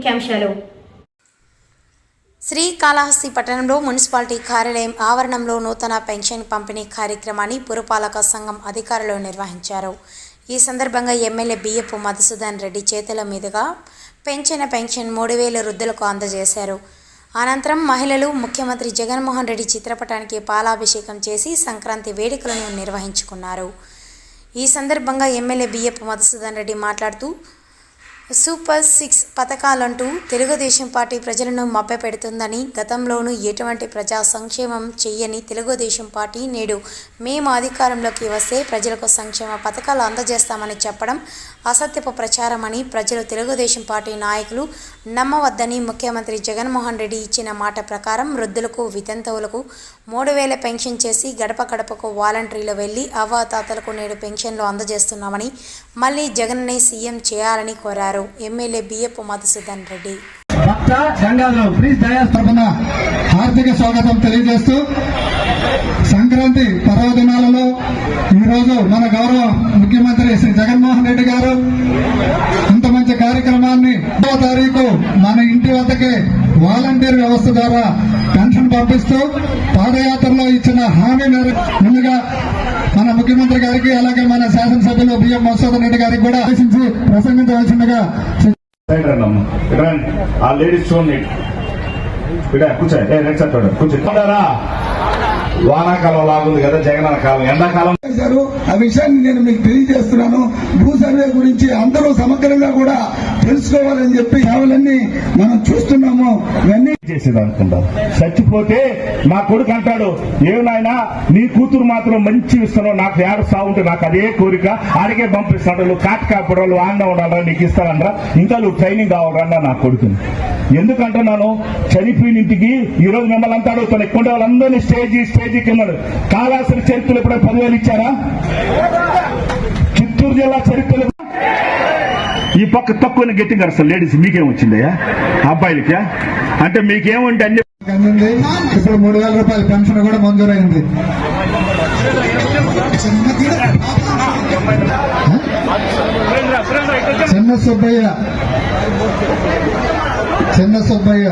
ముఖ్యాంశాలు. శ్రీకాళహస్తి పట్టణంలో మున్సిపాలిటీ కార్యాలయం ఆవరణంలో నూతన పెన్షన్ పంపిణీ కార్యక్రమాన్ని పురపాలక సంఘం అధికారులు నిర్వహించారు. ఈ సందర్భంగా ఎమ్మెల్యే బియ్యపు మధుసూదన్ రెడ్డి చేతుల మీదుగా పెంచిన పెన్షన్ మూడు వేల వృద్ధులకు అందజేశారు. అనంతరం మహిళలు ముఖ్యమంత్రి జగన్మోహన్ రెడ్డి చిత్రపటానికి పాలాభిషేకం చేసి సంక్రాంతి వేడుకలను నిర్వహించుకున్నారు. ఈ సందర్భంగా ఎమ్మెల్యే బియ్యపు మధుసూదన్ రెడ్డి మాట్లాడుతూ సూపర్ సిక్స్ పథకాలంటూ తెలుగుదేశం పార్టీ ప్రజలను మభ్యపెడుతుందని గతంలోనూ ఎటువంటి ప్రజా సంక్షేమం చెయ్యని తెలుగుదేశం పార్టీ నేడు మేము అధికారంలోకి వస్తే ప్రజలకు సంక్షేమ పథకాలు అందజేస్తామని చెప్పడం అసత్యపు ప్రచారమని ప్రజలు తెలుగుదేశం పార్టీ నాయకులు నమ్మవద్దని ముఖ్యమంత్రి జగన్మోహన్ రెడ్డి ఇచ్చిన మాట ప్రకారం వృద్ధులకు వితంతువులకు మూడు వేల పెన్షన్ చేసి గడప గడపకు వాలంటీర్లు వెళ్ళి అవ్వాతాతలకు నేడు పెన్షన్లు అందజేస్తున్నామని మళ్ళీ జగన్నే సీఎం చేయాలని కోరారు ఎమ్మెల్యే బియ్యపు మధుసూదన్ రెడ్డి. హార్దిక స్వాగతం తెలియజేస్తూ సంక్రాంతి పర్వదినాలలో ఈరోజు మన గౌరవ ముఖ్యమంత్రి శ్రీ జగన్మోహన్ రెడ్డి గారు ఇంత మంచి కార్యక్రమాన్ని తారీఖు మన ఇంటి వద్దకే వాలంటీర్ వ్యవస్థ ద్వారా పెన్షన్ పంపిస్తూ పాదయాత్రలో ఇచ్చిన హామీ మేరకు ముందుగా మన ముఖ్యమంత్రి గారికి అలాగే మన శాసనసభ్యులు బిఎం మధుసూదన్ రెడ్డి గారికి కూడా ఆదేశించి ప్రసంగించవలసిందిగా లేడీస్ చూడండి ఇక్కడ? వానాకాలం లాగుంది కదా కాలం. ఎండాకాలం. చేశారు? ఆ విషయాన్ని నేను మీకు తెలియజేస్తున్నాను. భూ సర్వే గురించి అందరూ సమగ్రంగా కూడా తెలుసుకోవాలని చెప్పి సేవలన్నీ మనం చూస్తున్నాము ఇవన్నీ చేసేది అనుకుంటాం చచ్చిపోతే మా కొడుకు అంటాడు ఏమైనా నీ కూతురు మాత్రం మంచి ఇస్తున్నావు నాకు ఏడు ఉంటే నాకు అదే కోరిక ఆడికే పంపిస్తాడు నువ్వు కాటి కాపడాలు ఆండ ఉండాలరా నీకు ఇస్తానరా ఇంకా నువ్వు ట్రైనింగ్ కావాలరా నా కొడుకుని. ఎందుకంటున్నాను చనిపోయిన ఇంటికి ఈ రోజు మిమ్మల్ని అంతా అడుగుతాను ఎక్కువ వాళ్ళందరినీ స్టేజీ స్టేజీ కింద కాళాసిన చరిత్రలు ఎప్పుడైనా పదివేలు ఇచ్చారా? చిత్తూరు జిల్లా చరిత్రలు ఈ పక్క తక్కువ గెట్టింగ్ అసలు లేడీస్ మీకేం వచ్చిందయ్యా? అబ్బాయిలకి అంటే మీకేముంటే అన్ని అందింది ఇప్పుడు మూడు వేల రూపాయల పెన్షన్ కూడా మంజూరైంది చిన్న సుబ్బయ్య. చిన్న సుబ్బయ్య.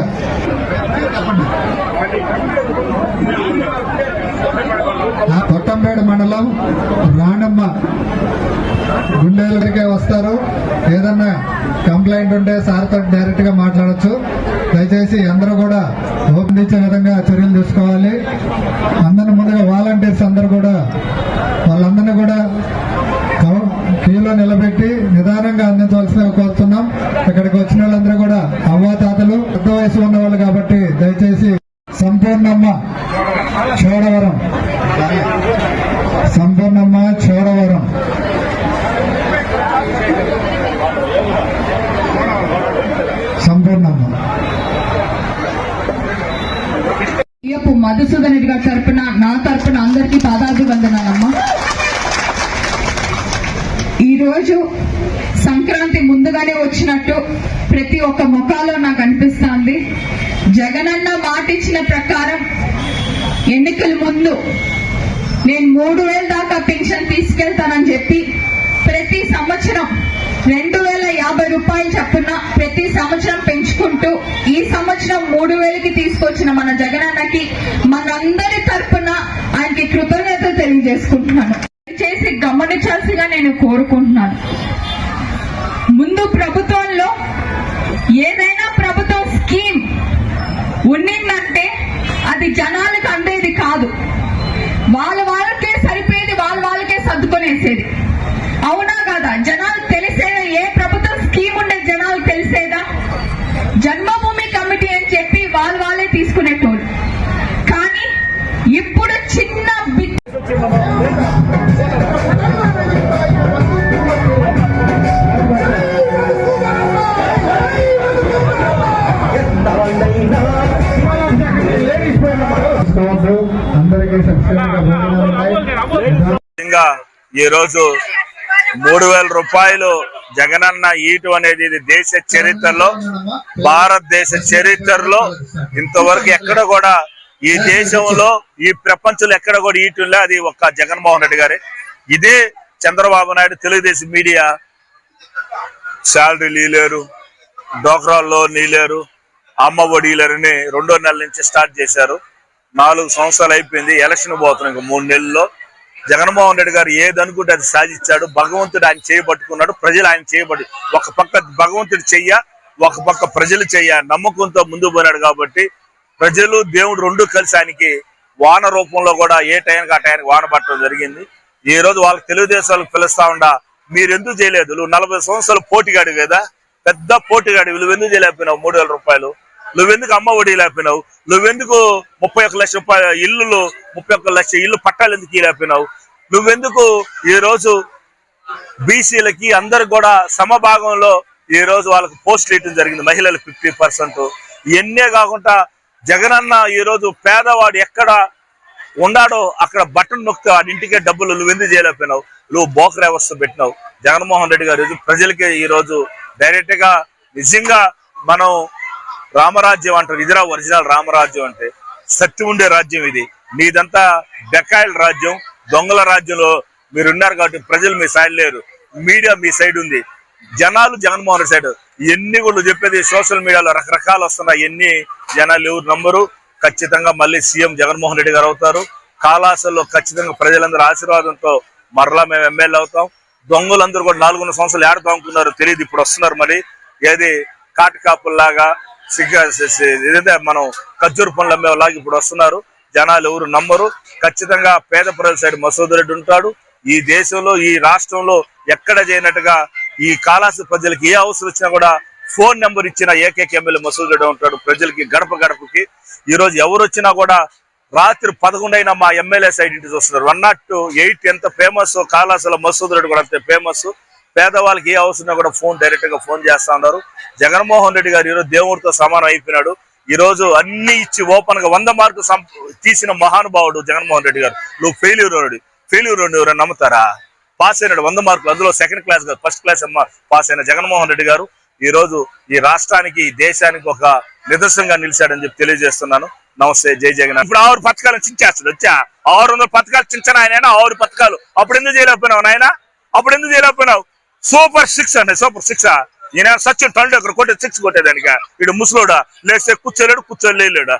ఆ కొట్టంపేట మండలం రాణమ్మ. గుండెలకే వస్తారు. ఏదన్నా కంప్లైంట్ ఉంటే సార్తో డైరెక్ట్గా మాట్లాడొచ్చు. దయచేసి అందరూ కూడా ఓపెన్ ఇచ్చే విధంగా చర్యలు తీసుకోవాలి. అందరిని ముందుగా వాలంటీర్స్ అందరూ కూడా వాళ్ళందరినీ కూడా క్యూలో నిలబెట్టి నిదానంగా అందించవలసిందిగా కోరుతున్నాం. ఇక్కడికి వచ్చిన వాళ్ళందరూ కూడా అవ్వాతాతలు పెద్ద వయసు ఉన్న వాళ్ళు కాబట్టి దయచేసి సంపూర్ణమ్మ చోడవరం సంపూర్ణమ్మ చోడవరం సంపూర్ణమ్మ బియ్యపు మధుసూదన్ రెడ్డి గారి తరపున నా తరపున అందరికీ పాదాభివందనాలమ్మా ఈ రోజు సంక్రాంతి ముందుగానే వచ్చినట్టు ప్రతి ఒక్క ముఖాలో నాకు అనిపిస్తోంది. జగనన్న మాటిచ్చిన ప్రకారం ఎన్నికల ముందు నేను మూడు వేల దాకా పెన్షన్ తీసుకెళ్తానని చెప్పి ప్రతి సంవత్సరం రెండు వేల యాభై రూపాయలు చొప్పున ప్రతి సంవత్సరం పెంచుకుంటూ ఈ సంవత్సరం మూడు వేలకి తీసుకొచ్చిన మన జగనన్నకి మనందరి తరఫున ఆయనకి కృతజ్ఞతలు తెలియజేసుకుంటున్నాను. గమనించాల్సిగా నేను కోరుకుంటున్నాను. ముందు ప్రభుత్వంలో ఏదైనా ప్రభుత్వం స్కీమ్ ఉన్నిందంటే అది జనాలకు ముఖ్యంగా ఈ రోజు మూడు వేల రూపాయలు జగనన్న ఈటు అనేది ఇది దేశ చరిత్రలో భారతదేశ చరిత్రలో ఇంతవరకు ఎక్కడ కూడా ఈ దేశంలో ఈ ప్రపంచంలో ఎక్కడ కూడా ఈటులే అది ఒక్క జగన్మోహన్ రెడ్డి గారే. ఇదే చంద్రబాబు నాయుడు తెలుగుదేశం మీడియా శాలరీలు లేరు డోక్రాల్లో నీలేరు అమ్మ ఒడిలరని రెండో నెల నుంచి స్టార్ట్ చేశారు. నాలుగు సంవత్సరాలు అయిపోయింది ఎలక్షన్ పోతున్నాం ఇంకా మూడు నెలల్లో. జగన్మోహన్ రెడ్డి గారు ఏదనుకుంటే అది సాధించాడు భగవంతుడు ఆయన చేయబట్టుకున్నాడు ప్రజలు ఆయన చేయబడి ఒక పక్క భగవంతుడు చెయ్య ఒక పక్క ప్రజలు చెయ్య నమ్మకంతో ముందు పోయినాడు కాబట్టి ప్రజలు దేవుడు రెండు కలిసి ఆయనకి వాన రూపంలో కూడా ఏ టైంకి ఆ టైంకి వాన పట్టడం జరిగింది. ఈ రోజు వాళ్ళకి తెలుగుదేశాలకు పిలుస్తా ఉండా మీరు ఎందుకు చేయలేదు? నువ్వు నలభై సంవత్సరాలు పోటీగాడు కదా పెద్ద పోటీగాడు వీళ్ళు ఎందుకు చేయలేకపోయినావు మూడు వేల రూపాయలు? నువ్వెందుకు అమ్మ ఒడి లేకపోయినావు? నువ్వెందుకు ముప్పై ఒక్క లక్ష రూపాయల ఇల్లులు ముప్పై ఒక్క లక్ష ఇల్లు పట్టాలు ఎందుకు ఇవ్వలేకపోయినావు? నువ్వెందుకు ఈ రోజు బీసీలకి అందరికి కూడా సమభాగంలో ఈ రోజు వాళ్ళకి పోస్టులు ఇవ్వడం జరిగింది మహిళలు ఫిఫ్టీ పర్సెంట్. ఇవన్నే కాకుండా జగనన్న ఈ రోజు పేదవాడు ఎక్కడ ఉన్నాడో అక్కడ బటన్ నొక్కితే వాడి ఇంటికే డబ్బులు నువ్వు ఎందుకు చేయలేకపోయినావు? నువ్వు బోకర్ వ్యవస్థ పెట్టినావు. జగన్మోహన్ రెడ్డి గారు ప్రజలకి ఈ రోజు డైరెక్ట్గా నిజంగా మనం రామరాజ్యం అంటారు. ఇదిరా ఒరిజినల్ రామరాజ్యం అంటే. శక్తి ఉండే రాజ్యం ఇది. మీదంతా బెకాయిల రాజ్యం దొంగల రాజ్యంలో మీరున్నారు కాబట్టి ప్రజలు మీ సైడ్ లేరు. మీడియా మీ సైడ్ ఉంది. జనాలు జగన్మోహన్ రెడ్డి సైడ్ ఎన్ని కూడా చెప్పేది సోషల్ మీడియాలో రకరకాలు వస్తున్నాయి. ఎన్ని జనాలు ఎవరు నంబరు ఖచ్చితంగా మళ్ళీ సీఎం జగన్మోహన్ రెడ్డి గారు అవుతారు. కాలాసల్లో ఖచ్చితంగా ప్రజలందరూ ఆశీర్వాదంతో మరలా మేము ఎమ్మెల్యే అవుతాం. దొంగలందరూ కూడా నాలుగున్నర సంవత్సరాలు ఏడతా అనుకున్నారు తెలియదు ఇప్పుడు వస్తున్నారు మరి ఏది కాటుకాపుల్లాగా సిగ్గ ఏదైతే మనం ఖర్జూరు పనులు అమ్మేలాగా ఇప్పుడు వస్తున్నారు జనాలు ఎవరు నమ్మరు. ఖచ్చితంగా పేద ప్రజల సైడ్ మసూద్ రెడ్డి ఉంటాడు. ఈ దేశంలో ఈ రాష్ట్రంలో ఎక్కడ చేయనట్టుగా ఈ కాలాసు ప్రజలకి ఏ అవసరం వచ్చినా కూడా ఫోన్ నెంబర్ ఇచ్చిన ఏకైక ఎమ్మెల్యే మసూద్ రెడ్డి ఉంటాడు ప్రజలకి గడప గడపకి. ఈ రోజు ఎవరు వచ్చినా కూడా రాత్రి పదకొండు అయినా మా ఎమ్మెల్యే సైడ్ ఇంటి చూస్తున్నారు. వన్ నాట్ ఎయిట్ ఎంత ఫేమస్ కాలాసుల మసూద్ రెడ్డి కూడా అంతే ఫేమస్ పేదవాళ్ళకి ఏ అవసరం కూడా ఫోన్ డైరెక్ట్గా ఫోన్ చేస్తా ఉన్నారు. జగన్మోహన్ రెడ్డి గారు ఈరోజు దేవుడితో సమానం అయిపోయినాడు. ఈ రోజు అన్ని ఇచ్చి ఓపెన్గా వంద మార్కు తీసిన మహానుభావుడు జగన్మోహన్ రెడ్డి గారు. నువ్వు ఫెయిల్యూర్ ఫెయిల్యూర్ ఎవరైనా నమ్ముతారా? పాస్ అయినాడు వంద మార్కులు. అందులో సెకండ్ క్లాస్ కాదు ఫస్ట్ క్లాస్ అమ్మ పాస్ అయిన జగన్మోహన్ రెడ్డి గారు. ఈ రోజు ఈ రాష్ట్రానికి ఈ దేశానికి ఒక నిదర్శనంగా నిలిచాడని చెప్పి తెలియజేస్తున్నాను. నమస్తే జై జగన్ ఇప్పుడు ఆరు పథకాలు చించేస్తాడు వచ్చా? ఆరు వందల పథకాలు చించను ఆయన ఆరు పథకాలు. అప్పుడు ఎందుకు చేయలేకపోయినావు నాయన? అప్పుడు ఎందుకు చేయలేకపోయినావు? సూపర్ సిక్స్ అండి సూపర్ సిక్స్ ఈయన సచిన్ టెండూల్కర్ కొట్టే సిక్స్ కొట్టేదానిక? వీడు ముసలోడా? లేస్తే కూర్చోలేడు కూర్చోలేడు